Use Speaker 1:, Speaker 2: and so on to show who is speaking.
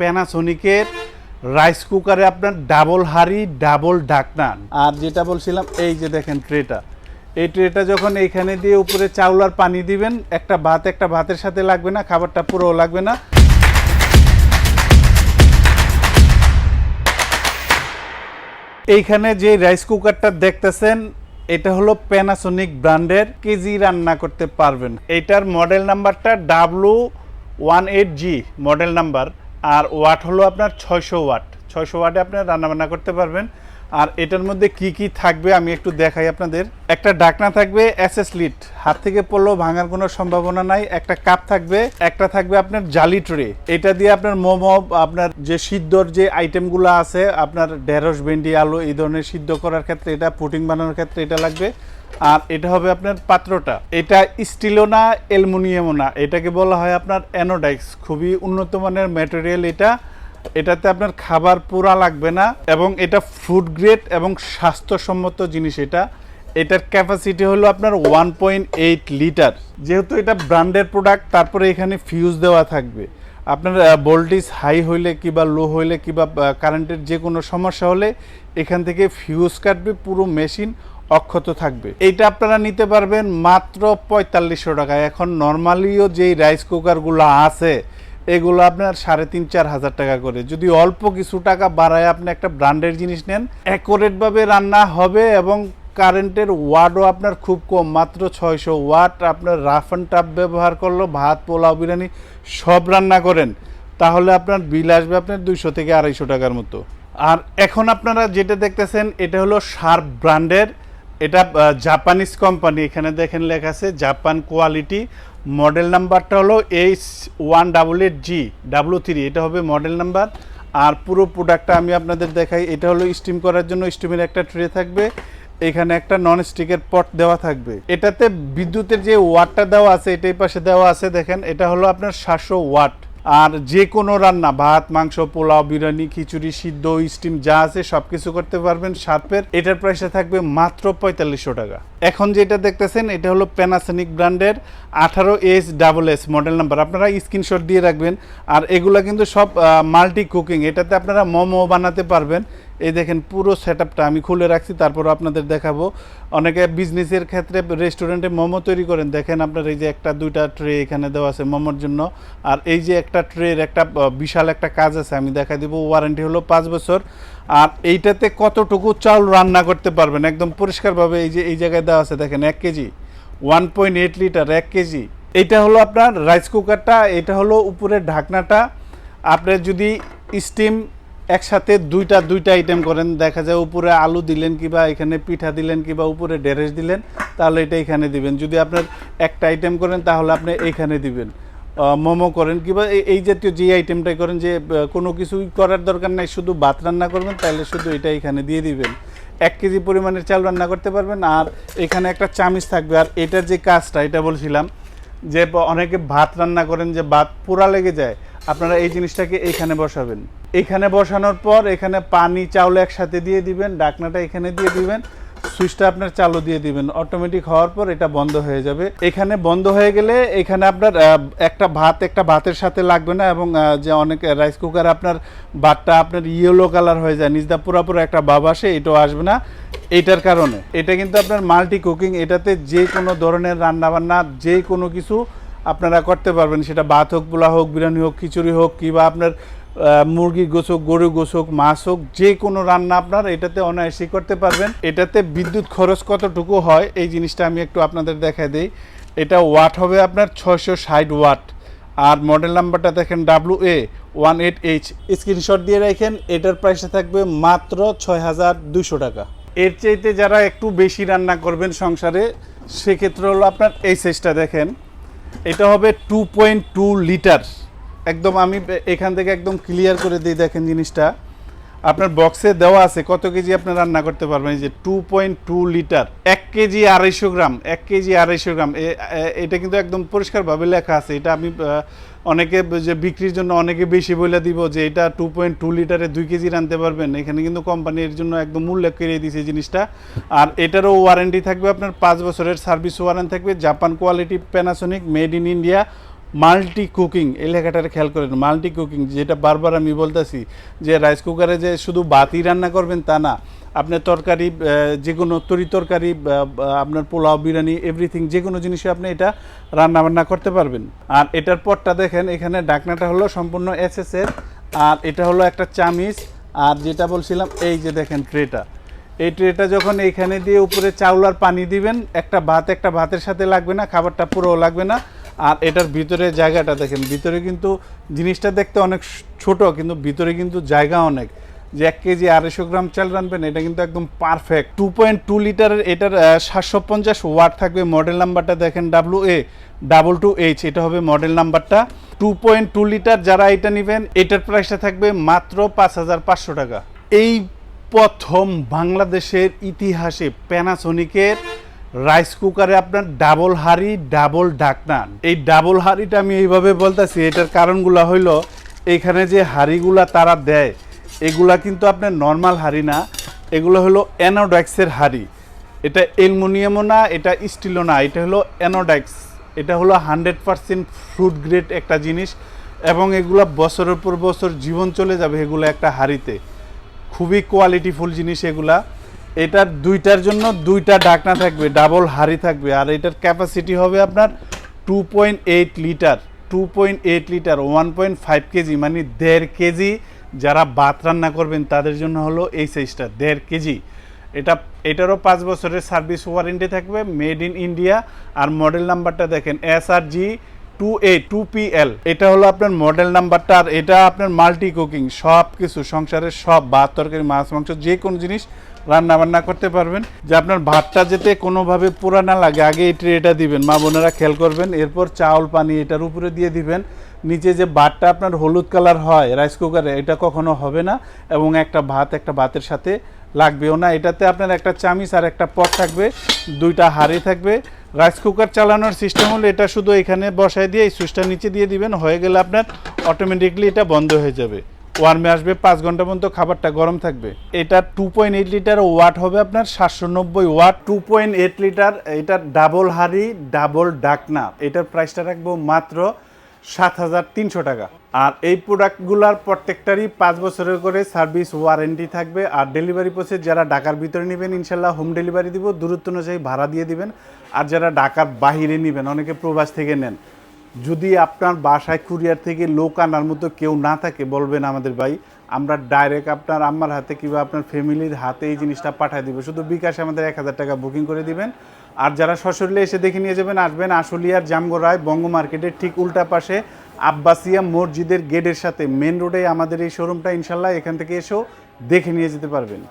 Speaker 1: প্যানাসোনিকের rice কুকারে আপনার double হাড়ি ডাবল ঢাকনা। আর যেটা বলছিলাম, এই যে দেখেন ট্রেটা এই ট্রেটা যখন এইখানে দিয়ে উপরে চাউল আর পানি দিবেন, একটা ভাত, একটা ভাতের সাথে লাগবে না, খাবারটা পুরো লাগবে না। এইখানে যে রাইস কুকারটা দেখতেছেন, এটা হলো প্যানাসোনিক ব্র্যান্ডের কেজি রান্না করতে পারবেন। এটার মডেল নাম্বারটা W one eight G model number আর ওয়াট হলো আপনার ছয়শো ওয়াট। ছয়শো ওয়াটে আপনি রান্নাবান্না করতে পারবেন। আর এটার মধ্যে কি কি থাকবে আমি একটু দেখাই আপনাদের। একটা ডাকনা থাকবে এসএস লিট হাত থেকে পড়লেও ভাঙার কোনো সম্ভাবনা নাই। একটা কাপ থাকবে, একটা থাকবে আপনার জালি ট্রে। এটা দিয়ে আপনার মোমো, আপনার যে সিদ্ধর যে আইটেমগুলো আছে, আপনার ঢেঁড়স, ভেন্ডি, আলু, এই ধরনের সিদ্ধ করার ক্ষেত্রে এটা, পুটিং বানানোর ক্ষেত্রে এটা লাগবে। আর এটা হবে আপনার পাত্রটা। এটা স্টিলও না, অ্যালুমিনিয়ামও না। এটাকে বলা হয় আপনার অ্যানোডাইক্স। খুবই উন্নত মানের ম্যাটেরিয়াল এটা। এটাতে আপনার খাবার পুরা লাগবে না এবং এটা ফুড গ্রেড এবং স্বাস্থ্যসম্মত জিনিস এটা। এটার ক্যাপাসিটি হলো আপনার ওয়ান পয়েন্ট এইট লিটার যেহেতু এটা ব্র্যান্ডের প্রোডাক্ট তারপরে এখানে ফিউজ দেওয়া থাকবে। আপনার ভোল্টেজ হাই হইলে কিবা লো হইলে কিবা কারেন্টের যে কোনো সমস্যা হলে এখান থেকে ফিউজ কাটবে, পুরো মেশিন অক্ষত থাকবে। এইটা আপনারা নিতে পারবেন মাত্র পঁয়তাল্লিশশো টাকা এখন নর্মালিও যেই রাইস কুকারগুলো আছে এগুলো আপনার সাড়ে তিন, চার হাজার টাকা করে। যদি অল্প কিছু টাকা বাড়ায় আপনি একটা ব্র্যান্ডের জিনিস নেন অ্যাকোরেটভাবে রান্না হবে এবং কারেন্টের ওয়াটও আপনার খুব কম। মাত্র ছয়শো ওয়াট আপনার রাফ অ্যান্ড টাপ ব্যবহার করল, ভাত, পোলাও, বিরিয়ানি, সব রান্না করেন। তাহলে আপনার বিল আসবে আপনার দুইশো থেকে আড়াইশো টাকার মতো। আর এখন আপনারা যেটা দেখতেছেন, এটা হলো শার্প ব্র্যান্ডের এটা জাপানিজ কোম্পানি এখানে দেখেন লেখা আছে জাপান কোয়ালিটি মডেল নাম্বারটা হলো H one double eight G W three এটা হবে মডেল নাম্বার আর পুরো প্রোডাক্টটা আমি আপনাদের দেখাই, এটা হলো স্টিম করার জন্য স্টিমের একটা ট্রে থাকবে, এখানে একটা নন স্টিকের পট দেওয়া থাকবে। এটাতে বিদ্যুতের যে ওয়াটটা দেওয়া আছে এটাই পাশে দেওয়া আছে, দেখেন, এটা হলো আপনার সাতশো ওয়াট আর যে কোনো রান্না, ভাত, মাংস, পোলাও, বিরিয়ানি, খিচুড়ি, সিদ্ধ, স্টিম, যা আছে সব কিছু করতে পারবেন শার্পের। এটার প্রাইসে থাকবে মাত্র পঁয়তাল্লিশশো টাকা। এখন যেটা দেখতেছেন, এটা হলো প্যানাসনিক ব্র্যান্ডের আঠারো S double S model number আপনারা স্ক্রিনশট দিয়ে রাখবেন। আর এগুলা কিন্তু সব মাল্টি কুকিং এটাতে আপনারা মোমো বানাতে পারবেন। এই দেখেন পুরো সেট আমি খুলে রাখছি, তারপর আপনাদের দেখাবো। অনেকে বিজনেসের ক্ষেত্রে রেস্টুরেন্টে মোমো তৈরি করেন। দেখেন আপনার এই যে একটা, দুইটা ট্রে এখানে দেওয়া আছে মোমোর জন্য। আর এই যে একটা ট্রের একটা বিশাল একটা কাজ আছে, আমি দেখা দিব। ওয়ারেন্টি হলো পাঁচ বছর। আর এইটাতে কতটুকু চাউল রান্না করতে পারবেন? একদম পরিষ্কারভাবে এই যে, এই জায়গায় দেওয়া আছে, দেখেন এক KG. One point eight litre এক কেজি। এইটা হলো আপনার রাইস কুকারটা এটা হলো উপরের ঢাকনাটা। আপনার যদি স্টিম একসাথে দুইটা দুইটা আইটেম করেন। দেখা যায় উপরে আলু দিলেন কিবা, এখানে পিঠা দিলেন কিবা, উপরে ডেরেস দিলেন, তাহলে এটা এখানে দিবেন। যদি আপনার একটা আইটেম করেন, তাহলে আপনি এইখানে দিবেন। মোমো করেন কিবা, এই- এই জাতীয় যে আইটেমটাই করেন যে কোনো কিছুই করার দরকার নাই, শুধু ভাত রান্না করবেন তাহলে শুধু এটা এখানে দিয়ে দিবেন। এক কেজি পরিমাণের চাল রান্না করতে পারবেন, আর এখানে একটা চামিচ থাকবে। আর এটার যে কাজটা, এটা বলছিলাম যে অনেকে ভাত রান্না করেন, যে ভাত পোড়া লেগে যায়, আপনারা এই জিনিসটাকে এইখানে বসাবেন। এখানে বসানোর পর এখানে পানি, চাউল একসাথে দিয়ে দিবেন, ডাকনাটা এখানে দিয়ে দিবেন। সুইচটা আপনার চালু দিয়ে দিবেন। অটোমেটিক হওয়ার পর এটা বন্ধ হয়ে যাবে। এখানে বন্ধ হয়ে গেলে এখানে আপনার একটা ভাত, একটা ভাতের সাথে লাগবে না এবং যে অনেক রাইস কুকার আপনার ভাতটা আপনার ইয়েলো কালার হয়ে যায়। নিজদা পুরোপুরো একটা ভাব আসে, এটাও আসবে না। এটার কারণে। এটা কিন্তু আপনার মাল্টি কুকিং এটাতে যে কোনো ধরনের রান্না বান্না যে কোনো কিছু আপনারা করতে পারবেন। সেটা ভাত হোক পোলা হোক, বিরিয়ানি হোক, খিচুড়ি হোক, কিংবা আপনার আহ, মুরগি গোছক গরু গোছক মাছ হোক যে কোনো রান্না আপনার এটাতে অনায়াসই করতে পারবেন। এটাতে বিদ্যুৎ খরচ কতটুকু হয় এই জিনিসটা আমি একটু আপনাদের দেখা দিই। এটা ওয়াট হবে আপনার ছয়শো ষাট ওয়াট। আর মডেল নাম্বারটা দেখেন W A one eight H screenshot দিয়ে রাখেন এটার প্রাইসটা থাকবে মাত্র ছয় হাজার দুশো টাকা। এর চাইতে যারা একটু বেশি রান্না করবেন সংসারে সেক্ষেত্রে হলো আপনার এই সাইজটা দেখেন। এটা হবে টু পয়েন্ট টু লিটার একদম আমি এখান থেকে একদম ক্লিয়ার করে দিই, দেখেন জিনিসটা। আপনার বক্সে দেওয়া আছে কত কেজি আপনি রান্না করতে পারবেন? যে টু পয়েন্ট টু লিটার এক কেজি আড়াইশো গ্রাম, এক কেজি আড়াইশো গ্রাম। এটা কিন্তু একদম পরিষ্কারভাবে লেখা আছে। এটা আমি অনেকে যে বিক্রির জন্য অনেকে বেশি বলে দিব যে এটা টু পয়েন্ট টু লিটারে দুই কেজি রানতে পারবেন। এখানে কিন্তু কোম্পানির জন্য একদম মূল্য কেড়ে দিয়েছে জিনিসটা। আর এটারও ওয়ারেন্টি থাকবে আপনার পাঁচ বছরের সার্ভিস ওয়ারেন্টি থাকবে। Japan quality Panasonic made in India multi cooking, এই লেখাটার খেয়াল করেন, মাল্টি কুকিং, যেটা বারবার আমি বলতেছি যে রাইস কুকারে যে শুধু ভাতই রান্না করবেন তা না, আপনার তরকারি যে কোনো তরি তরকারি আপনার পোলাও, বিরিয়ানি এভরিথিং যে কোনো জিনিসে আপনি এটা রান্না বান্না করতে পারবেন। আর এটার পরটা দেখেন, এখানে ডাকনাটা হলো সম্পূর্ণ এসএস এর আর এটা হলো একটা চামিচ, আর যেটা বলছিলাম, এই যে দেখেন ট্রেটা। এই ট্রেটা যখন এইখানে দিয়ে উপরে চাউল আর পানি দিবেন, একটা ভাত, একটা ভাতের সাথে লাগবে না, খাবারটা পুরো লাগবে না আর এটার ভিতরে জায়গাটা দেখেন, ভিতরে কিন্তু জিনিসটা দেখতে অনেক ছোট, কিন্তু ভিতরে কিন্তু জায়গা অনেক। যে এক কেজি আড়াইশো গ্রাম চাল রানবেন এটা কিন্তু একদম পারফেক্ট টু পয়েন্ট টু লিটারের এটার সাতশো পঞ্চাশ ওয়াট থাকবে মডেল নাম্বারটা দেখেন W A double two H এটা হবে মডেল নাম্বারটা টু পয়েন্ট টু লিটার যারা এটা নেবেন, এটার প্রাইসটা থাকবে মাত্র পাঁচ হাজার পাঁচশো টাকা। এই প্রথম বাংলাদেশের ইতিহাসে প্যানাসোনিকের রাইস কুকারে আপনার ডাবল হাড়ি ডাবল ডাকনা এই ডাবল হাড়িটা আমি এইভাবে বলতেছি, এটার কারণগুলো হইল, এখানে যে হাড়িগুলা তারা দেয়, এগুলা কিন্তু আপনার নর্মাল হাড়ি না। এগুলো হলো অ্যানোডাক্সের হাড়ি। এটা অ্যালুমিনিয়ামও না, এটা স্টিলও না, এটা হলো অ্যানোডাক্স এটা হলো হান্ড্রেড পারসেন্ট ফ্রুট গ্রেড একটা জিনিস, এবং এগুলা বছরের পর বছর জীবন চলে যাবে এগুলো একটা হাড়িতে। খুবই কোয়ালিটিফুল জিনিস এগুলা। এটার দুইটার জন্য দুইটা ডাকনা থাকবে ডাবল হাড়ি থাকবে। আর এটার ক্যাপাসিটি হবে আপনার two point eight litre two point eight litre one point five KG মানে দেড় কেজি যারা ভাত রান্না করবেন, তাদের জন্য হলো এই সাইজটা দেড় কেজি এটা, এটারও পাঁচ বছরের সার্ভিস ওয়ারেন্টি থাকবে মেড ইন ইন্ডিয়া আর মডেল নাম্বারটা দেখেন S R G two A two P L এটা হলো আপনার মডেল নাম্বারটা আর এটা আপনার মাল্টি কুকিং সব কিছু সংসারের সব ভাত, তরকারি, মাছ, মাংস যে কোনো জিনিস রান্না বান্না করতে পারবেন। যে আপনার ভাতটা যেতে কোনোভাবে পোড়া না লাগে, আগে এই ট্রেটা দিবেন। মা বোনেরা খেয়াল করবেন, এরপর চাউল পানি এটার উপরে দিয়ে দিবেন। নিচে যে ভাতটা আপনার হলুদ কালার হয় রাইস কুকারে এটা কখনো হবে না এবং একটা ভাত, একটা ভাতের সাথে লাগবেও না। এটাতে আপনার একটা চামিচ আর একটা পট থাকবে, দুইটা হাঁড়ি থাকবে। রাইস কুকার চালানোর সিস্টেম হলো এটা শুধু এখানে বসায় দিয়ে, এই সুইচটা নিচে দিয়ে দিবেন। হয়ে গেলে আপনার অটোমেটিকলি এটা বন্ধ হয়ে যাবে। ওয়ার্মে আসবে, পাঁচ ঘণ্টা পর্যন্ত খাবারটা গরম থাকবে। এটা two point eight litre watt হবে আপনার, সাতশো নব্বই watt two point eight litre এটা ডাবল হাড়ি ডাবল ডাকনা। এটার প্রাইসটা রাখব মাত্র সাত হাজার তিনশো টাকা। আর এই প্রোডাক্টগুলোর প্রত্যেকটারই পাঁচ বছরের করে সার্ভিস ওয়ারেন্টি থাকবে। আর ডেলিভারি প্রসেস যারা ঢাকার ভিতরে নেবেন, ইনশাল্লাহ হোম ডেলিভারি দিব। দূরত্ব অনুযায়ী ভাড়া দিয়ে দিবেন। আর যারা ঢাকার বাহিরে নেবেন, অনেকে প্রবাস থেকে নেন। যদি আপনার বাসায় কুরিয়ার থেকে লোক আনার মতো কেউ না থাকে, বলবেন আমাদের ভাই, আমরা ডাইরেক্ট আপনার আম্মার হাতে কিংবা আপনার ফ্যামিলির হাতে এই জিনিসটা পাঠিয়ে দিব। শুধু বিকাশে আমাদের এক হাজার টাকা বুকিং করে দিবেন। আর যারা সশরীরে এসে দেখে নিয়ে যাবেন, আসবেন আশুলিয়ার জামগড়ায় বঙ্গ মার্কেটের ঠিক উল্টা পাশে আব্বাসিয়া মসজিদের গেটের সাথে। মেন রোডে আমাদের এই শোরুমটা ইনশাল্লাহ এখান থেকে এসেও দেখে নিয়ে যেতে পারবেন।